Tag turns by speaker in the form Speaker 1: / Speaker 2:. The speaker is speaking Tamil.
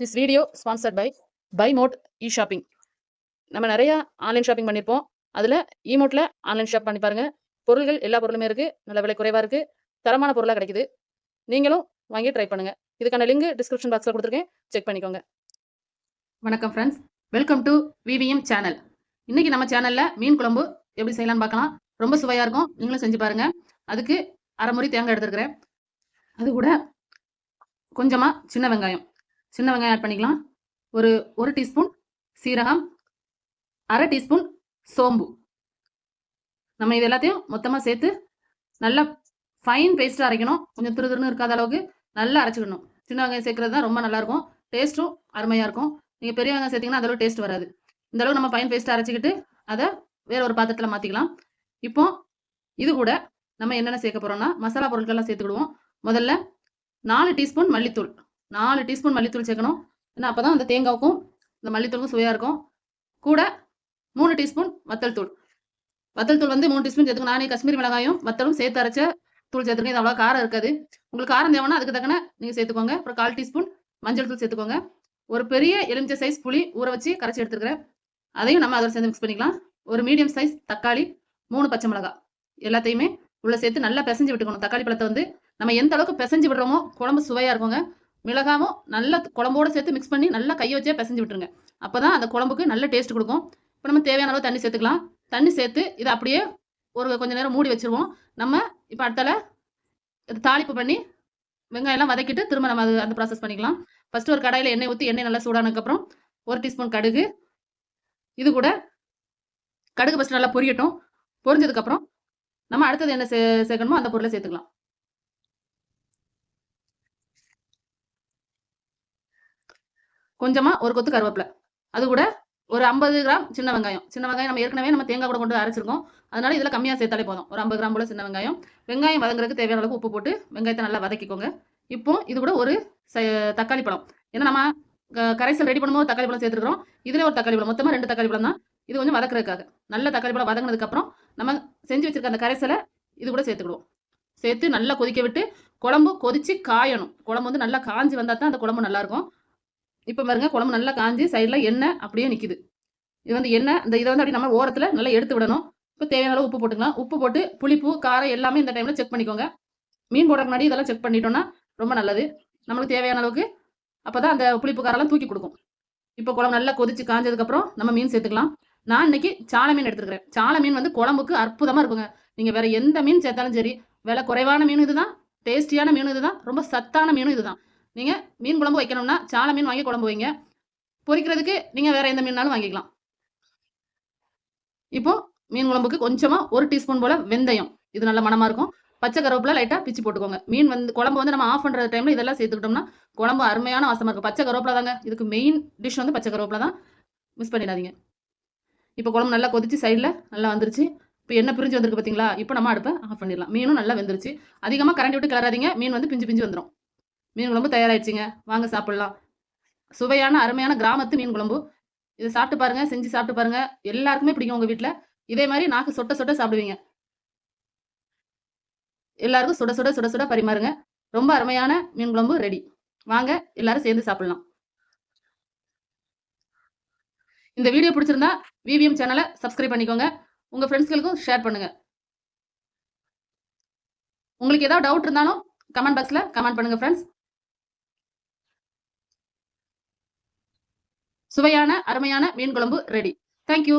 Speaker 1: This video sponsored by by mod e shopping நம்ம நிறையா ஆன்லைன் ஷாப்பிங் பண்ணியிருப்போம் அதில் இமோட்டில் ஆன்லைன் ஷாப் பண்ணி பாருங்கள் பொருள்கள் எல்லா பொருளுமே இருக்குது நல்ல விலை குறைவாக இருக்குது தரமான பொருளாக கிடைக்குது. நீங்களும் வாங்கி ட்ரை பண்ணுங்கள் இதுக்கான லிங்க் டிஸ்கிரிப்ஷன் பாக்ஸில் கொடுத்துருக்கேன். செக் பண்ணிக்கோங்க. வணக்கம் friends welcome to VVM channel இன்றைக்கி நம்ம சேனலில் மீன் குழம்பு எப்படி செய்யலாம்னு பார்க்கலாம். ரொம்ப சுவையாக இருக்கும். நீங்களும் செஞ்சு பாருங்கள் அதுக்கு அரை முறை தேங்காய் எடுத்துருக்கிறேன். அது கூட கொஞ்சமாக சின்ன வெங்காயம். சின்ன வெங்காயம் ஆட் பண்ணிக்கலாம். ஒரு ஒரு டீஸ்பூன் சீரகம் அரை டீஸ்பூன் சோம்பு. நம்ம இது எல்லாத்தையும் மொத்தமாக சேர்த்து நல்லா ஃபைன் பேஸ்ட்டாக அரைக்கணும். கொஞ்சம் திரு திருன்னு இருக்காத அளவுக்கு நல்லா அரைச்சிக்கணும். சின்ன வெங்காயம் சேர்க்கறது தான் ரொம்ப நல்லாயிருக்கும் டேஸ்ட்டும் அருமையாக இருக்கும். நீங்கள் பெரிய வெங்காயம் சேர்த்திங்கன்னா அதோட டேஸ்ட் வராது. இந்த அளவுக்கு நம்ம ஃபைன் பேஸ்ட்டாக அரைச்சிக்கிட்டு அதை வேற ஒரு பாத்திரத்தில் மாற்றிக்கலாம் இப்போ இது கூட நம்ம என்னென்ன சேர்க்க போகிறோம்னா மசாலா பொருட்கள்லாம் சேர்த்துக்கிடுவோம். முதல்ல நாலு டீஸ்பூன் மல்லித்தூள். நாலு டீஸ்பூன் மல்லித்தூள் சேர்க்கணும். ஏன்னா அப்போ தான் அந்த தேங்காவுக்கும் இந்த மல்லித்தூளுக்கும் சுவையாக இருக்கும். கூட மூணு டீஸ்பூன் வத்தல் தூள். வத்தல் தூள் வந்து மூணு டீஸ்பூன் சேர்த்துக்கணும். நானே காஷ்மீரி மிளகாயும் வத்தலும் சேர்த்து அரைச்ச தூள் சேர்த்துக்கணும் இது அவ்வளோ காரம் இருக்காது. உங்களுக்கு காரம் தேவைன்னா அதுக்கு தக்கன நீங்கள் சேர்த்துக்கோங்க. அப்புறம் கால் டீஸ்பூன் மஞ்சள் தூள் சேர்த்துக்கோங்க. ஒரு பெரிய எலுமிச்சை சைஸ் புளி ஊற வச்சு கரைச்சி எடுத்துக்கிறேன். அதையும் நம்ம அதோட சேர்ந்து மிக்ஸ் பண்ணிக்கலாம். ஒரு மீடியம் சைஸ் தக்காளி மூணு பச்சை மிளகா எல்லாத்தையுமே உள்ள சேர்த்து நல்லா பிசைஞ்சு விட்டுக்கணும். தக்காளி பழத்தை வந்து நம்ம எந்த அளவுக்கு பிசைஞ்சு விடுறோமோ குழம்பு சுவையாக இருக்குங்க. மிளகாவும் நல்லா குழம்போடு சேர்த்து மிக்ஸ் பண்ணி நல்லா கையை வச்சே பிசைஞ்சு விட்டுருங்க. அப்போ தான் அந்த குழம்புக்கு நல்ல டேஸ்ட் கொடுக்கும். இப்போ நம்ம தேவையான அளவு தண்ணி சேர்த்துக்கலாம். தண்ணி சேர்த்து இதை அப்படியே ஒரு கொஞ்சம் நேரம் மூடி வச்சுருவோம். நம்ம இப்போ அடுத்தால இது தாளிப்பு பண்ணி வெங்காயம்லாம் வதக்கிட்டு திரும்ப நம்ம அது அந்த ப்ராசஸ் பண்ணிக்கலாம். ஃபஸ்ட்டு ஒரு கடையில் எண்ணெய் ஊற்றி எண்ணெய் நல்லா சூடானதுக்கப்புறம் ஒரு டீஸ்பூன் கடுகு. இது கூட கடுகு ஃபஸ்ட்டு நல்லா பொரியட்டும். பொரிஞ்சதுக்கப்புறம் நம்ம அடுத்தது என்ன சே சேர்க்கணுமோ அந்த பொருளை சேர்த்துக்கலாம். கொஞ்சமாக ஒரு கொத்து கருவேப்பிலை. அது கூட ஒரு ஐம்பது கிராம் சின்ன வெங்காயம். சின்ன வெங்காயம் நம்ம ஏற்கனவே நம்ம தேங்காய் கூட கொண்டு அரைச்சிருக்கோம். அதனால இதில் கம்மியாக சேர்த்தாலே போதும். ஒரு ஐம்பது கிராம் போல சின்ன வெங்காயம். வெங்காயம் வதங்குறதுக்கு தேவையான அளவுக்கு உப்பு போட்டு வெங்காயத்தை நல்லா வதக்கிக்கோங்க. இப்போ இது கூட ஒரு தக்காளி பழம். ஏன்னா நம்ம கரைசல் ரெடி பண்ணும்போது தக்காளி பழம் சேர்த்துருக்கோம் இதில் ஒரு தக்காளி பழம். மொத்தமாக ரெண்டு தக்காளி பழம் தான் இது கொஞ்சம் வதக்குறதுக்காக. நல்ல தக்காளி பழம் வதங்கினதுக்கப்புறம் நம்ம செஞ்சு வச்சிருக்க அந்த கரைசலை இது கூட சேர்த்துக்கிடுவோம். சேர்த்து நல்லா கொதிக்க விட்டு குழம்பு கொதிச்சு காயணும். குழம்பு வந்து நல்லா காஞ்சி வந்தால் தான் அந்த குழம்பு நல்லாயிருக்கும் இப்போ பாருங்க குழம்பு நல்லா காஞ்சி சைடில் எண்ணெய் அப்படியே நிற்கிது இது வந்து எண்ணெய் இந்த இதை வந்து அப்படி நம்ம ஓரத்தில் நல்லா எடுத்து விடணும். இப்போ தேவையான அளவு உப்பு போட்டுக்கலாம். உப்பு போட்டு புளிப்பு காரம் எல்லாமே இந்த டைமில் செக் பண்ணிக்கோங்க. மீன் போடுற முன்னாடி இதெல்லாம் செக் பண்ணிட்டோம்னா ரொம்ப நல்லது. நம்மளுக்கு தேவையான அளவுக்கு அப்போ தான் அந்த புளிப்பு காரெல்லாம் தூக்கி கொடுக்கும். இப்போ குழம்பு நல்லா கொதிச்சு காஞ்சதுக்கப்புறம் நம்ம மீன் சேர்த்துக்கலாம். நான் இன்னைக்கு சாலை மீன் எடுத்துருக்கிறேன். சாலை மீன் வந்து குழம்புக்கு அற்புதமாக இருக்குங்க. நீங்கள் வேற எந்த மீன் சேர்த்தாலும் சரி விலை குறைவான மீன் இதுதான் டேஸ்டியான மீன் இதுதான் ரொம்ப சத்தான மீனும் இதுதான். நீங்கள் மீன் குழம்பு வைக்கணும்னா சாலை மீன் வாங்கி குழம்பு வைங்க. பொரிக்கிறதுக்கு நீங்கள் வேறு எந்த மீன்னாலும் வாங்கிக்கலாம். இப்போ மீன் குழம்புக்கு கொஞ்சமாக ஒரு டீஸ்பூன் போல் வெந்தயம். இது நல்ல மனமாக இருக்கும். பச்சை கருவேப்பில லைட்டாக பிச்சு போட்டுக்கோங்க. மீன் வந்து குழம்பு வந்து நம்ம ஆஃப் பண்ணுற டைமில் இதெல்லாம் சேர்த்துக்கிட்டோம்னா குழம்பு அருமையான வாசமாக இருக்கும். பச்சை கருவேப்பில தாங்க. இதுக்கு மெயின் டிஷ் வந்து பச்சை கருவேப்பில தான். மிஸ் பண்ணிடாதீங்க. இப்போ குழம்பு நல்லா கொதிச்சு சைடில் நல்லா வந்துருச்சு. இப்போ என்ன பிரிஞ்சு வந்திருக்கு பார்த்தீங்களா இப்போ நம்ம அடுப்பை ஆஃப் பண்ணிடலாம். மீனும் நல்லா வெந்துருச்சு. அதிகமாக கரண்டி விட்டு கிளறாதீங்க. மீன் வந்து பிஞ்சு பிஞ்சு வந்துடும் மீன் குழம்பு தயாராகிடுச்சிங்க வாங்க சாப்பிட்லாம். சுவையான அருமையான கிராமத்து மீன் குழம்பு. இதை சாப்பிட்டு பாருங்க செஞ்சு சாப்பிட்டு பாருங்க. எல்லாருக்குமே பிடிக்கும் உங்கள் வீட்டில் இதே மாதிரி நாக்கு சொட்ட சொட்ட சாப்பிடுவீங்க. எல்லாருக்கும் சுட சுட சுட சுட பரிமாறுங்க. ரொம்ப அருமையான மீன் குழம்பு ரெடி. வாங்க எல்லாரும் சேர்ந்து சாப்பிடலாம். இந்த வீடியோ பிடிச்சிருந்தா விவிஎம் சேனலை சப்ஸ்கிரைப் பண்ணிக்கோங்க. உங்க ஃப்ரெண்ட்ஸ்களுக்கும் ஷேர் பண்ணுங்க. உங்களுக்கு ஏதாவது டவுட் இருந்தாலும் கமெண்ட் பாக்ஸ்ல கமெண்ட் பண்ணுங்க ஃப்ரெண்ட்ஸ் சுவையான அருமையான மீன் குழம்பு ரெடி தேங்க்யூ